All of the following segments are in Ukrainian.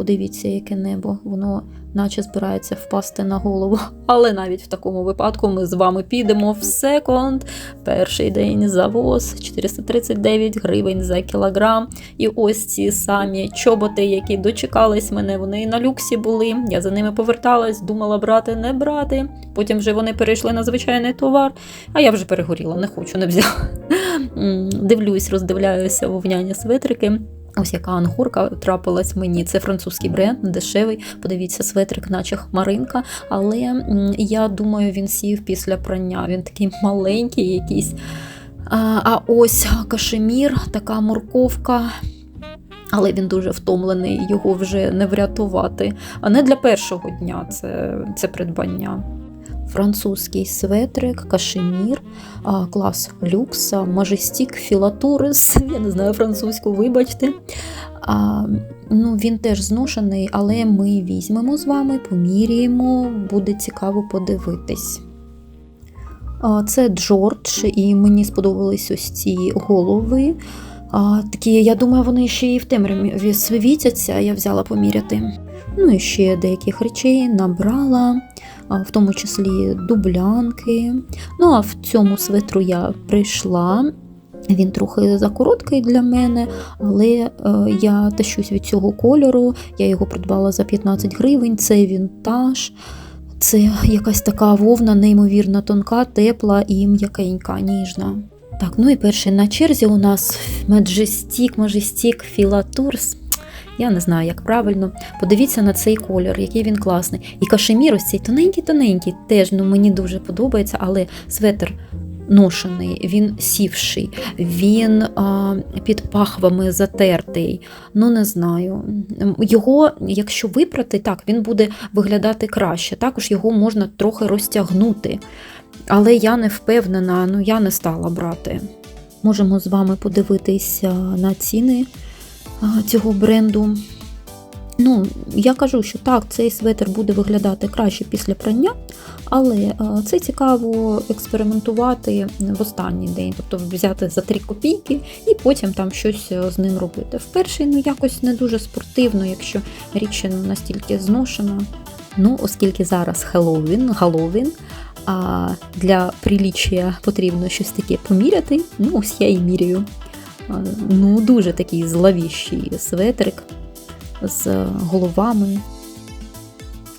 подивіться, яке небо. Воно наче збирається впасти на голову. Але навіть в такому випадку ми з вами підемо в секонд. Перший день завоз 439 гривень за кілограм. І ось ці самі чоботи, які дочекались мене, вони на люксі були. Я за ними поверталась, думала брати, не брати. Потім вже вони перейшли на звичайний товар, а я вже перегоріла, не хочу, не взяла. Дивлюсь, роздивляюся вовняні светрики. Ось яка ангурка трапилась мені. Це французький бренд, дешевий. Подивіться, светрик, наче хмаринка. Але я думаю, він сів після прання. Він такий маленький, якийсь. А ось кашемір, така морковка. Але він дуже втомлений, його вже не врятувати. А не для першого дня це, це придбання. Французький светрик, кашемір, клас люкс, мажестік, філатурис, я не знаю французьку, вибачте. А, ну, він теж зношений, але ми візьмемо з вами, поміряємо, буде цікаво подивитись. Це Джордж, і мені сподобались ось ці голови. А, такі, я думаю, вони ще і в темряві світяться, я взяла поміряти. Ну і ще деяких речей набрала, в тому числі дублянки. Ну а в цьому светру я прийшла. Він трохи закороткий для мене, але е, я тащусь від цього кольору. Я його придбала за 15 гривень. Це вінтаж. Це якась така вовна, неймовірно тонка, тепла і м'якенька, ніжна. Так, ну і перший на черзі у нас Majestic, Majestic Filaturs. Я не знаю, як правильно. Подивіться на цей колір, який він класний. І кашемір ось цей тоненький-тоненький, теж ну, мені дуже подобається, але светр ношений, він сівший, він а, під пахвами затертий. Ну, не знаю. Його, якщо випрати, так, він буде виглядати краще. Також його можна трохи розтягнути. Але я не впевнена, ну я не стала брати. Можемо з вами подивитися на ціни цього бренду. Ну, я кажу, що так, цей светр буде виглядати краще після прання, але це цікаво експериментувати в останній день, тобто взяти за 3 копійки і потім там щось е, з ним робити. В перший ну якось не дуже спортивно, якщо річ настільки зношена. Ну, оскільки зараз Хеллоуін, Галлоуін, а для приліччя потрібно щось таке поміряти, ну ось я і міряю. Ну, дуже такий зловіщий светрик з головами.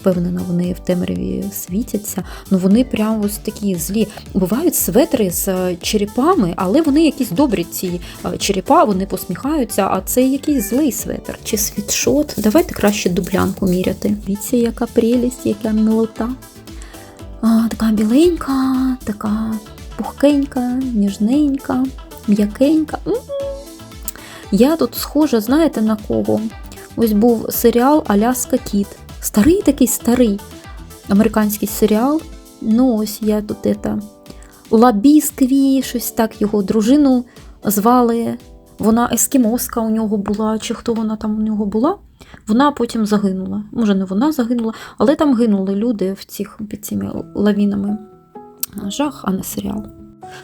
Впевнена, вони в темряві світяться. Ну вони прям ось такі злі. Бувають светри з е, черепами, але вони якісь добрі ці е, черепа, вони посміхаються, а це якийсь злий светр. Чи світшот. Давайте краще дублянку міряти. Дивіться, яка прелість, яка милота. А, така біленька, така пухкенька, ніжненька, м'якенька. Я тут схожа, знаєте на кого? Ось був серіал Аляска Кіт. Старий такий старий американський серіал. Ну, ось я тут это. Лабіскві, щось так його дружину звали. Вона ескімоска у нього була, чи хто вона там у нього була. Вона потім загинула. Може, не вона загинула, але там гинули люди в цих під цими лавінами. Жах, а не серіал.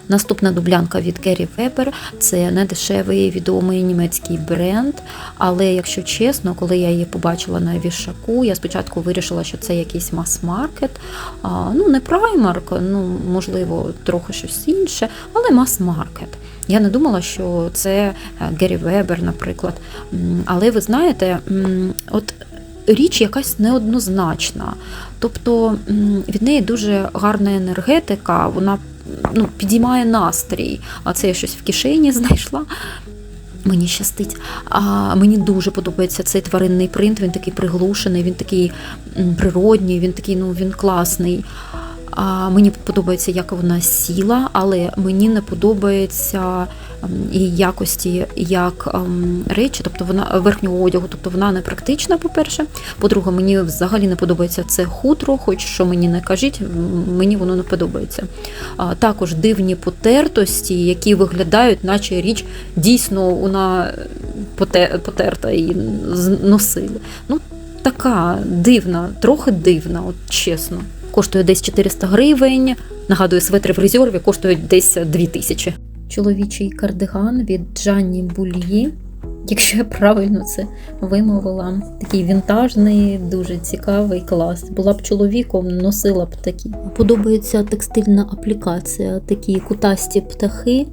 Наступна дублянка від Керрі Вебер це недешевий відомий німецький бренд. Але якщо чесно, коли я її побачила на вішаку, я спочатку вирішила, що це якийсь мас-маркет. Ну, не праймарк, ну можливо, трохи щось інше, але мас-маркет. Я не думала, що це Геррі Вебер, наприклад. Але ви знаєте, от річ якась неоднозначна. Тобто від неї дуже гарна енергетика, вона ну, підіймає настрій. А це я щось в кишені знайшла. Мені щастить. А мені дуже подобається цей тваринний принт. Він такий приглушений, він такий природній, він такий, ну він класний. Мені подобається, як вона сіла, але мені не подобається ем, її якості як ем, речі, тобто вона верхнього одягу, тобто вона не практична, по-перше. По-друге, мені взагалі не подобається це хутро, хоч що мені не кажіть, мені воно не подобається. Також дивні потертості, які виглядають, наче річ дійсно вона потерта і носили. Ну, така дивна, трохи дивна, от чесно. Коштує десь 400 гривень. Нагадую, светри в резерві коштують десь 2000. Чоловічий кардиган від Джанні Бульї. якщо я правильно це вимовила. Такий вінтажний, дуже цікавий клас. Була б чоловіком, носила б такі. Подобається текстильна аплікація, такі кутасті птахи,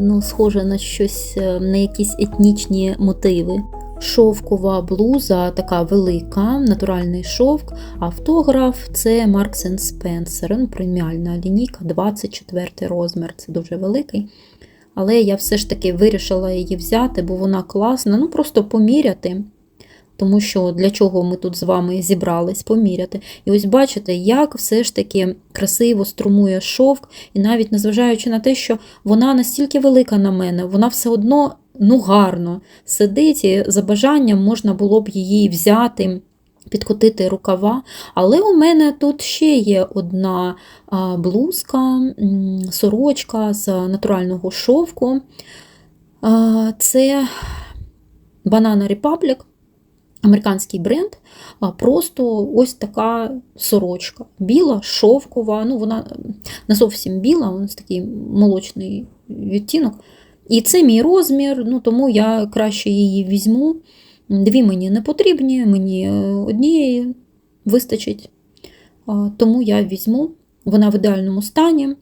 ну, схоже на щось, е, на якісь етнічні мотиви. Шовкова блуза така велика, натуральний шовк. Автограф це Marks Spencer, ну, преміальна лінійка, 24 розмір, це дуже великий. Але я все ж таки вирішила її взяти, бо вона класна. Ну, просто поміряти. Тому що для чого ми тут з вами зібрались поміряти. І ось бачите, як все ж таки красиво струмує шовк, і навіть незважаючи на те, що вона настільки велика на мене, вона все одно ну, гарно сидить, і за бажанням можна було б її взяти. Підкотити рукава, але у мене тут ще є одна блузка, сорочка з натурального шовку. Це Banana Republic, американський бренд. Просто ось така сорочка. Біла, шовкова, ну вона не зовсім біла, вона такий молочний відтінок. І це мій розмір, ну тому я краще її візьму. Дві мені не потрібні, мені однієї вистачить. Тому я візьму. Вона в ідеальному стані,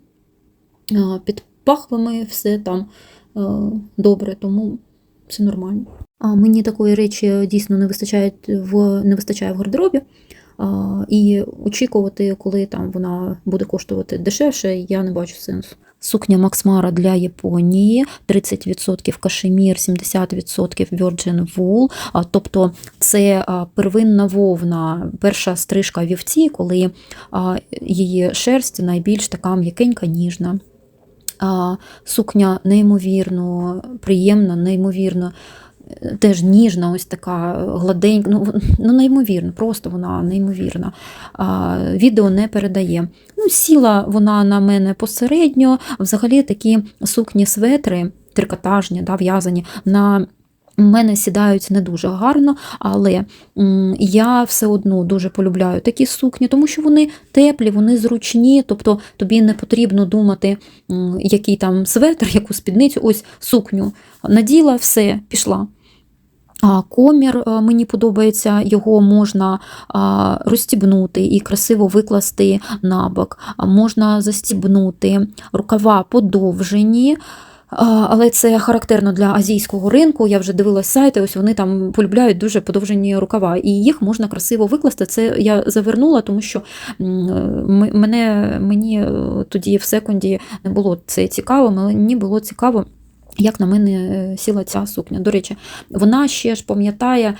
під пахвами все там е, добре, тому все нормально. А Мені такої речі дійсно не вистачає в, не вистачає в гардеробі. І очікувати, коли там вона буде коштувати дешевше, я не бачу сенсу. Сукня Максмара для Японії, 30% кашемір, 70% Virgin Wool, тобто це первинна вовна, перша стрижка вівці, коли її шерсть найбільш така м'якенька, ніжна. Сукня неймовірно приємна, неймовірно. Е, Теж ніжна, ось така гладенька, ну, ну неймовірно, просто вона неймовірна. А, відео не передає. Ну, Сіла вона на мене посередньо. Взагалі такі сукні светри, трикотажні, да, в'язані, на мене сідають не дуже гарно, але я все одно дуже полюбляю такі сукні, тому що вони теплі, вони зручні, тобто тобі не потрібно думати, який там светр, яку спідницю, ось сукню наділа, все, пішла. Комір е, мені подобається, його можна розстібнути і красиво викласти на бок, можна застібнути, рукава подовжені. Але це характерно для азійського ринку. Я вже дивилась сайти, ось вони там полюбляють дуже подовжені рукава, і їх можна красиво викласти. Це я завернула, тому що мене, мені е, тоді в секунді не було це цікаво, мені було цікаво. Як на мене е, сіла ця сукня. До речі, вона ще ж пам'ятає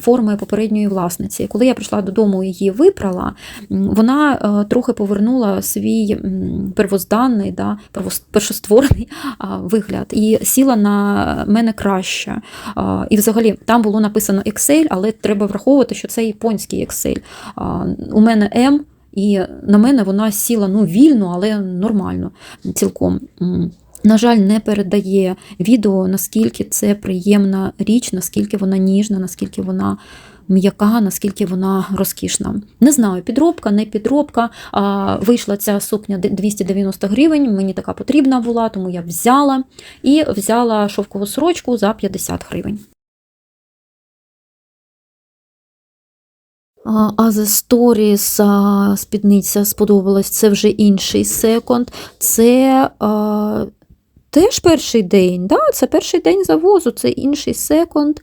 форми попередньої власниці. Коли я прийшла додому і її випрала, вона е, трохи повернула свій первозданний, да, першостворений вигляд і сіла на мене краще. І взагалі там було написано Excel, але треба враховувати, що це японський Excel. У мене М. І на мене вона сіла ну, вільно, але нормально цілком. На жаль, не передає відео, наскільки це приємна річ, наскільки вона ніжна, наскільки вона м'яка, наскільки вона розкішна. Не знаю, підробка, не підробка. А, вийшла ця сукня 290 гривень, мені така потрібна була, тому я взяла і взяла шовкову сорочку за 50 гривень. А а The Stories а, спідниця сподобалась, це вже інший секонд. Це а, теж перший день, да? це перший день завозу, це інший секонд.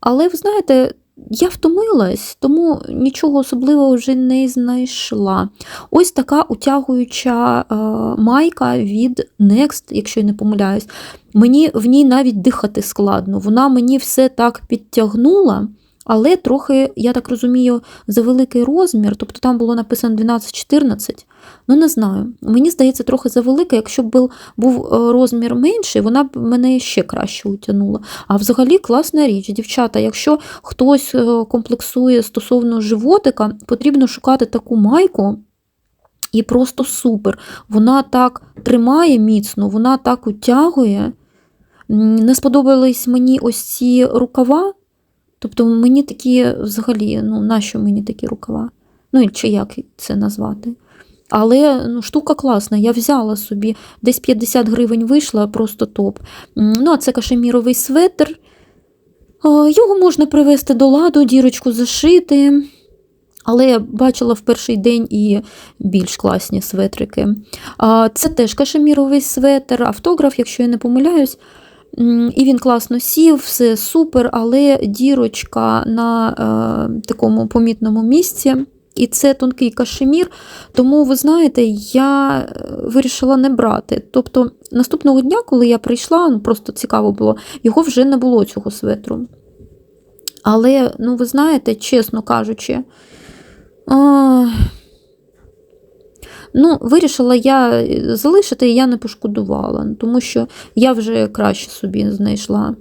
Але ви знаєте, я втомилась, тому нічого особливого вже не знайшла. Ось така утягуюча а, майка від Next, якщо я не помиляюсь. Мені в ній навіть дихати складно. Вона мені все так підтягнула. Але трохи, я так розумію, за великий розмір, тобто там було написано 12-14. Ну, не знаю. Мені здається, трохи завелика. Якщо б був, був е, розмір менший, вона б мене ще краще утягнула. А взагалі класна річ, дівчата. Якщо хтось е, комплексує стосовно животика, потрібно шукати таку майку. І просто супер. Вона так тримає міцно, вона так утягує. Не сподобались мені ось ці рукава. Тобто мені такі взагалі, ну, нащо мені такі рукава? Ну, чи як це назвати? Але ну, штука класна. Я взяла собі десь 50 гривень вийшла, просто топ. Ну, а це кашеміровий светр. Його можна привести до ладу, дірочку зашити. Але я бачила в перший день і більш класні светрики. Це теж кашеміровий светр, автограф, якщо я не помиляюсь. І він класно сів, все супер, але дірочка на е, такому помітному місці. І це тонкий кашемір, тому ви знаєте, я е, вирішила не брати. Тобто наступного дня, коли я прийшла, ну просто цікаво було, його вже не було цього светру. Але, ну, ви знаєте, чесно кажучи, а... ну, вирішила я залишити, і я не пошкодувала, тому що я вже краще собі знайшла.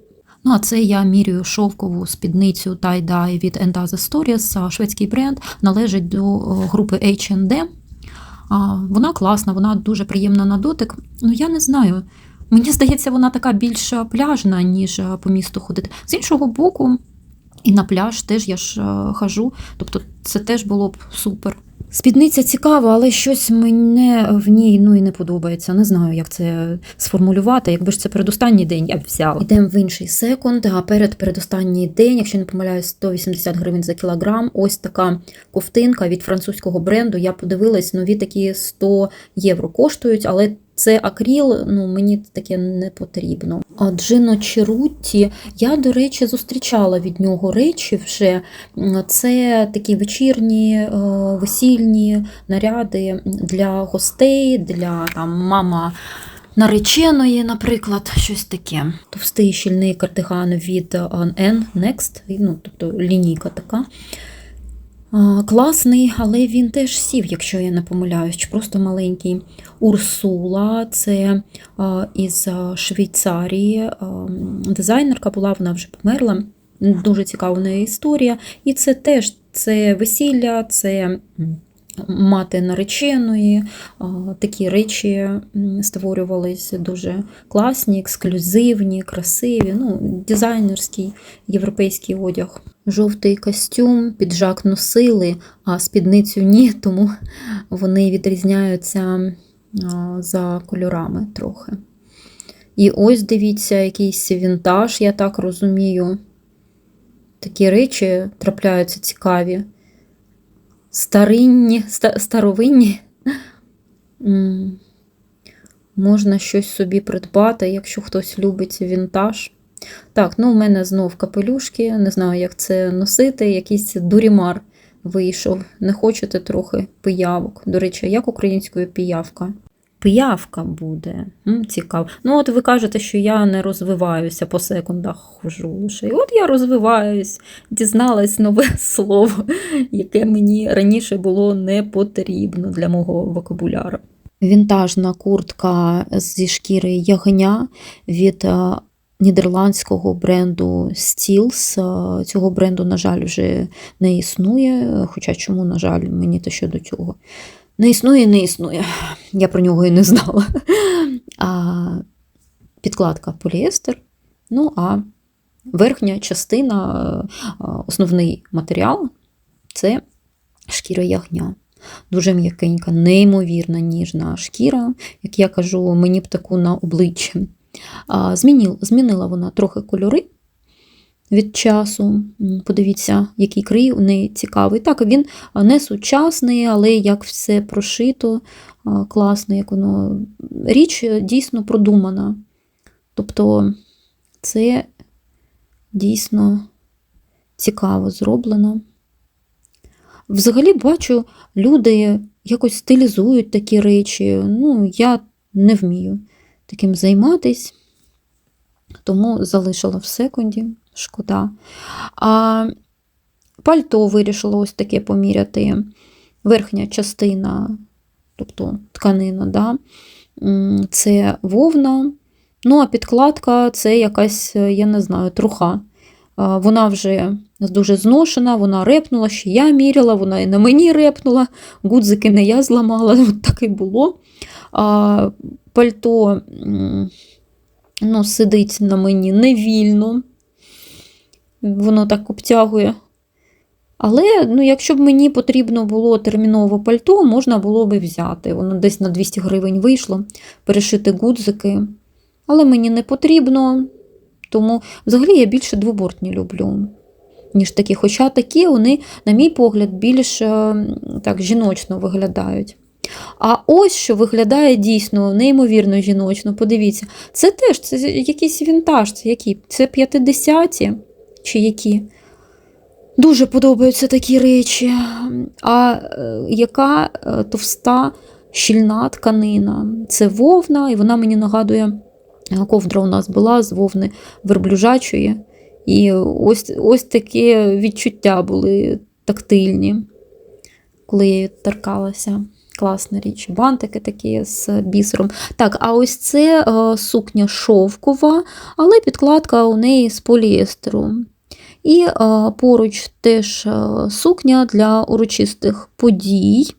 Ну, а це я мірюю шовкову спідницю tie-dye від End Stories. Шведський бренд належить до групи H&M. Вона класна, вона дуже приємна на дотик. Ну, я не знаю. Мені здається, вона така більш пляжна, ніж е, по місту ходити. З іншого боку, і на пляж теж я ж е, хожу, тобто це теж було б супер. Спідниця цікава, але щось мене в ній ну, і не подобається. Не знаю, як це сформулювати. Якби ж це передостанній день, я б взяла. Йдемо в інший секунд, а перед передостанній день, якщо не помиляюсь, 180 гривень за кілограм. Ось така ковтинка від французького бренду. Я подивилась, нові такі 100 євро коштують, але це акріл, ну мені таке не потрібно. А Джино Черутті, я, до речі, зустрічала від нього речі вже. Це такі вечірні, е, весільні наряди для гостей, для там мама. Нареченої, наприклад, щось таке. Товстий щільний кардиган від N Next, ну, тобто лінійка така. Класний, але він теж сів, якщо я не помиляюсь, чи просто маленький. Урсула це із Швейцарії. Дизайнерка була, вона вже померла. Дуже цікава неї історія. І це теж це весілля, це мати нареченої. Такі речі м, створювались дуже класні, ексклюзивні, красиві, ну, дизайнерський європейський одяг. Жовтий костюм, піджак носили, а спідницю ні, тому вони відрізняються за кольорами трохи. І ось дивіться, якийсь вінтаж, я так розумію. Такі речі трапляються цікаві. Старинні, ста- старовинні. Можна щось собі придбати, якщо хтось любить вінтаж. Так, ну у мене знов капелюшки, не знаю, як це носити. Якийсь дурімар вийшов. Не хочете трохи пиявок. До речі, як українською піявка? Пиявка буде. Цікаво. Ну, от ви кажете, що я не розвиваюся по секундах хожу лише. І от я розвиваюсь, дізналась нове слово, яке мені раніше було не потрібно для мого вокабуляру. Вінтажна куртка зі шкіри ягня від е, нідерландського бренду Steels. Цього бренду, на жаль, вже не існує. Хоча чому, на жаль, мені то що до цього. Не існує, не існує. Я про нього і не знала. А, підкладка поліестер. Ну, а верхня частина, основний матеріал це шкіра ягня. Дуже м'якенька, неймовірна ніжна шкіра. Як я кажу, мені б таку на обличчі. Змінила вона трохи кольори від часу. Подивіться, який крій у неї цікавий. Так, він не сучасний, але як все прошито, класно, як воно. Річ е, дійсно продумана. Тобто це дійсно цікаво зроблено. Взагалі бачу, люди якось стилізують такі речі. Ну, я не вмію таким займатись, тому залишила в секунді, шкода. А пальто вирішила ось таке поміряти. Верхня частина, тобто тканина, да? це вовна. Ну, а підкладка це якась, я не знаю, труха. Вона вже дуже зношена, вона репнула, ще я міряла, вона і на мені репнула, гудзики не я зламала, от так і було. Пальто ну, сидить на мені невільно, воно так обтягує. Але ну, якщо б мені потрібно було терміново пальто, можна було би взяти. Воно десь на 200 гривень вийшло, перешити гудзики. Але мені не потрібно, тому взагалі я більше двобортні люблю, ніж такі. Хоча такі вони, на мій погляд, більш е, так, жіночно виглядають. А ось що виглядає дійсно неймовірно жіночно. Подивіться, це теж це якийсь вінтаж, це які? Це 50-ті чи які? Дуже подобаються такі речі. А е, яка е, товста щільна тканина? Це вовна, і вона мені нагадує, е, ковдра у нас була з вовни верблюжачої. І ось, ось такі відчуття були тактильні, коли я її торкалася. Класна річ. Бантики такі з бісером. Так, а ось це е, сукня шовкова, але підкладка у неї з поліестеру. І е, поруч теж е, сукня для урочистих подій.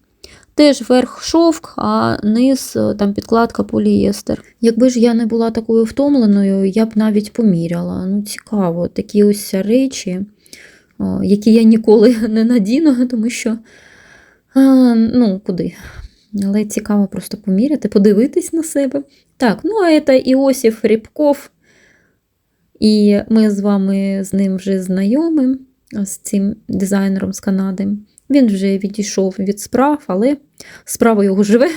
Теж верх шовк, а низ там підкладка полієстер. Якби ж я не була такою втомленою, я б навіть поміряла. Ну, цікаво, такі ось речі, які я ніколи не надіну, тому що ну, куди? Але цікаво просто поміряти, подивитись на себе. Так, ну а це Іосиф Рябков. І ми з вами з ним вже знайомі, з цим дизайнером з Канади. Він вже відійшов від справ, але справа його живе.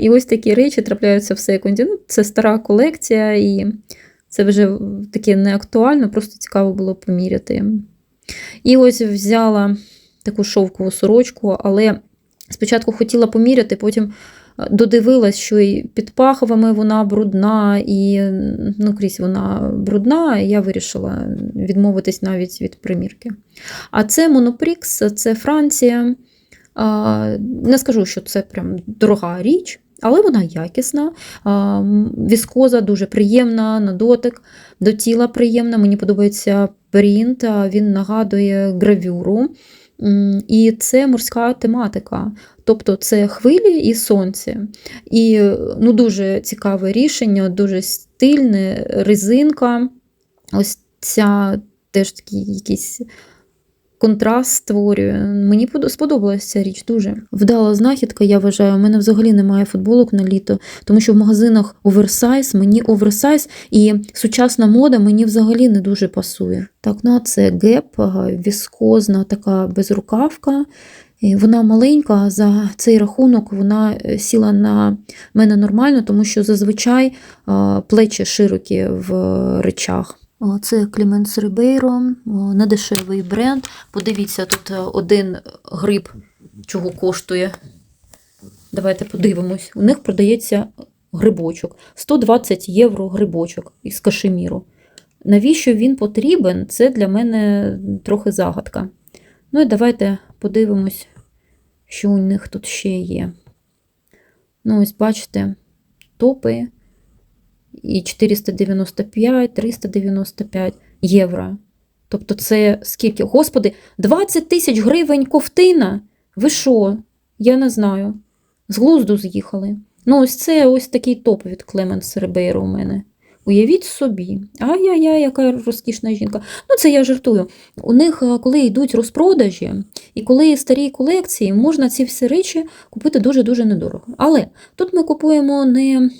І ось такі речі трапляються в секунді. Ну, Це стара колекція, і це вже таке не актуально, просто цікаво було поміряти. І ось взяла таку шовкову сорочку, але спочатку хотіла поміряти, потім додивилась, що і під пахвами вона брудна, і ну, крізь вона брудна, і я вирішила відмовитись навіть від примірки. А це Монопрікс, це Франція. Не скажу, що це прям дорога річ, але вона якісна. Віскоза дуже приємна на дотик, до тіла приємна. Мені подобається принт, він нагадує гравюру. І це морська тематика, тобто це хвилі і сонце. І ну, дуже цікаве рішення, дуже стильне, резинка. Ось ця теж такий якийсь контраст створює. Мені сподобалася ця річ дуже. Вдала знахідка, я вважаю, у мене взагалі немає футболок на літо, тому що в магазинах оверсайз, мені оверсайз і сучасна мода мені взагалі не дуже пасує. Так, ну а це геп, віскозна така безрукавка. Вона маленька, за цей рахунок вона е, сіла на мене нормально, тому що зазвичай плечі широкі в речах. Це Кліменс Рибейро, недешевий бренд. Подивіться, тут е, один гриб, чого коштує. Давайте подивимось. У них продається грибочок. 120 євро грибочок із кашеміру. Навіщо він потрібен? Це для мене трохи загадка. Ну і давайте подивимось, що у них тут ще є. Ну, ось, бачите, топи і 495, 395 євро. Тобто, це скільки? Господи, 20 тисяч гривень ковтина. Ви що? Я не знаю. З глузду з'їхали. Ну, ось це ось такий топ від Клеменс Рибейро у мене. Уявіть собі, ай-яй-яй, яка розкішна жінка. Ну, це я жартую. У них, коли йдуть розпродажі, і коли старі колекції, можна ці всі речі купити дуже-дуже недорого. Але тут ми купуємо не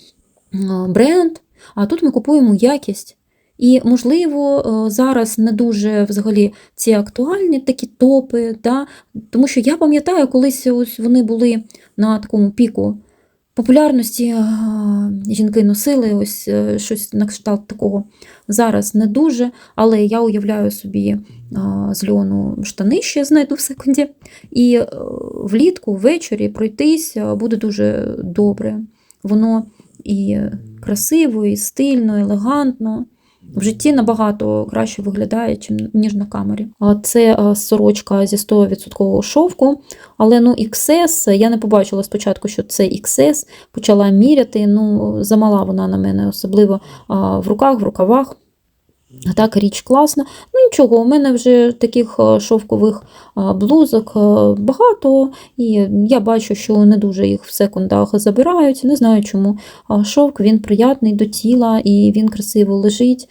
бренд, а тут ми купуємо якість. І, можливо, е, зараз не дуже взагалі ці актуальні такі топи, да? тому що я пам'ятаю, колись ось вони були на такому піку популярності, е, жінки носили ось е, щось на кшталт такого. Зараз не дуже, але я уявляю собі з льону штани ще знайду в секунді. І влітку, ввечері пройтись буде дуже добре. Воно і красиво, і стильно, елегантно. В житті набагато краще виглядає, ніж на камері. Це е, сорочка зі 100% шовку, але ну XS, я не побачила спочатку, що це XS, почала міряти. ну Замала вона на мене, особливо в руках, в рукавах. Так, річ класна. Ну нічого, у мене вже таких е, шовкових е, блузок е, багато, і я бачу, що не дуже їх в секундах забирають. Не знаю чому. Шовк він приятний до тіла і він красиво лежить.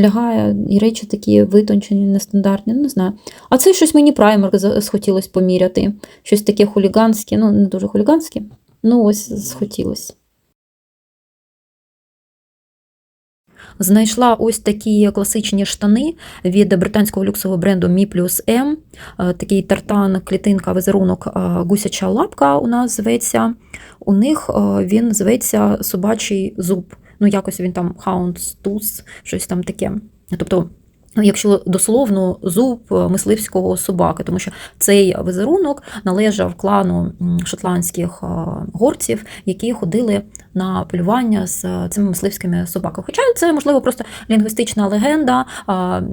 лягає, і речі такі витончені, нестандартні, не знаю. А це щось мені праймер схотілось поміряти. Щось таке хуліганське, ну не дуже хуліганське. Ну, ось схотілось. Знайшла ось такі класичні штани від британського люксового бренду Mi Plus M. Е, Такий тартан, клітинка, візерунок, е, гусяча лапка у нас зветься. У них е, він зветься собачий зуб. Ну, якось він там Houndstooth, щось там таке. Тобто, якщо дословно, зуб е, мисливського собаки, тому що цей візерунок належав клану шотландських е, горців, які ходили на полювання з цими мисливськими собаками. Хоча це, можливо, просто лінгвістична легенда,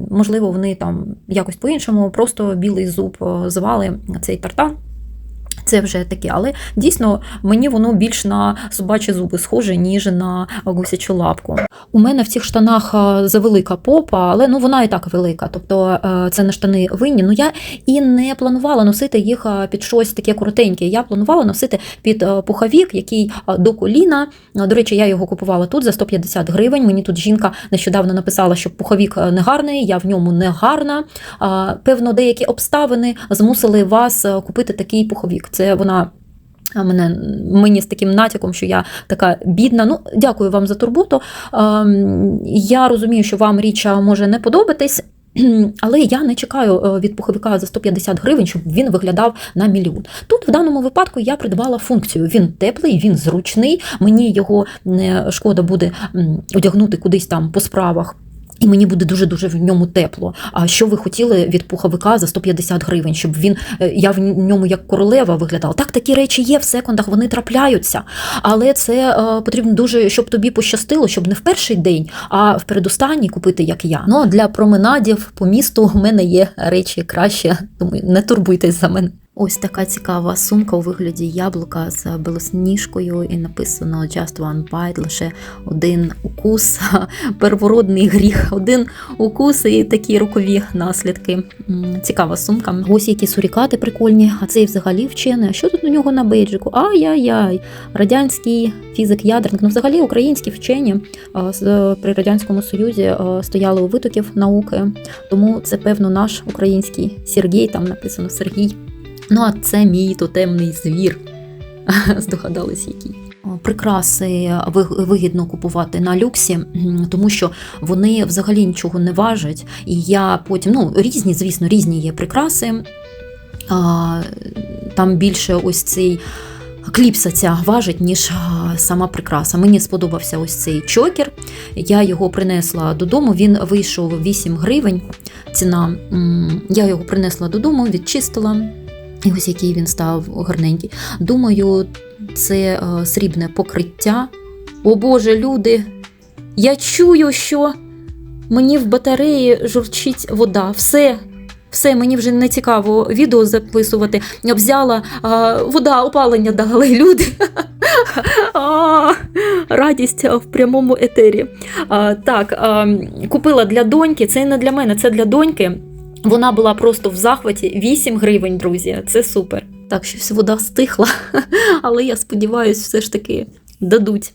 можливо, вони там якось по-іншому, просто білий зуб е, звали цей тартан. Це вже таке, але дійсно мені воно більш на собачі зуби схоже, ніж на гусячу лапку. У мене в цих штанах е, завелика попа, але ну вона і так велика. Тобто е, це не штани винні. Ну я і не планувала носити їх е, під щось таке коротеньке. Я планувала носити під пуховік, який до коліна. До речі, я його купувала тут за 150 гривень. Мені тут жінка нещодавно написала, що пуховік не гарний, я в ньому не гарна. Певно, деякі обставини змусили вас купити такий пуховік. Це вона. Мене мені з таким натяком, що я така бідна. Ну, дякую вам за турботу. Ем, Я розумію, що вам річ може не подобатись. Але я не чекаю е, від пуховика за 150 гривень, щоб він виглядав на мільйон. Тут в даному випадку я придбала функцію. Він теплий, він зручний. Мені його не шкода буде одягнути кудись там по справах. І мені буде дуже дуже в ньому тепло. А що ви хотіли від пуховика за 150 гривень, щоб він е, я в ньому як королева виглядала? Так, такі речі є в секондах, вони трапляються. Але це е, потрібно дуже, щоб тобі пощастило, щоб не в перший день, а в передостанній купити, як я. Ну а для променадів по місту у мене є речі краще, тому не турбуйтесь за мене. Ось така цікава сумка у вигляді яблука з білосніжкою, і написано Just one bite, лише один укус, первородний гріх, один укус і такі рокові наслідки. Цікава сумка. Ось які сурікати прикольні, а цей взагалі вчений. А що тут у нього на бейджику? Ай-яй-яй, радянський фізик-ядерник. Ну, взагалі українські вчені при Радянському Союзі стояли у витоків науки, тому це, певно, наш український Сергій, там написано Сергій. Ну, а це мій тотемний звір. Здогадались, який. Прикраси вигідно купувати на люксі, тому що вони взагалі нічого не важать. І я потім, ну, різні, звісно, різні є прикраси. Там більше ось цей кліпса ця важить, ніж сама прикраса. Мені сподобався ось цей чокер. Я його принесла додому. Він вийшов 8 гривень. Ціна. Я його принесла додому, відчистила. І ось який він став гарненький. Думаю, це е, срібне покриття. О Боже, люди! Я чую, що мені в батареї журчить вода. Все, все, мені вже не цікаво відео записувати. Я взяла а, вода, опалення дали люди. А, Радість в прямому етері. А, Так, а, купила для доньки. Це не для мене, це для доньки. Вона була просто в захваті 8 гривень, друзі. Це супер. Так, щось вода стихла, але я сподіваюся, все ж таки дадуть.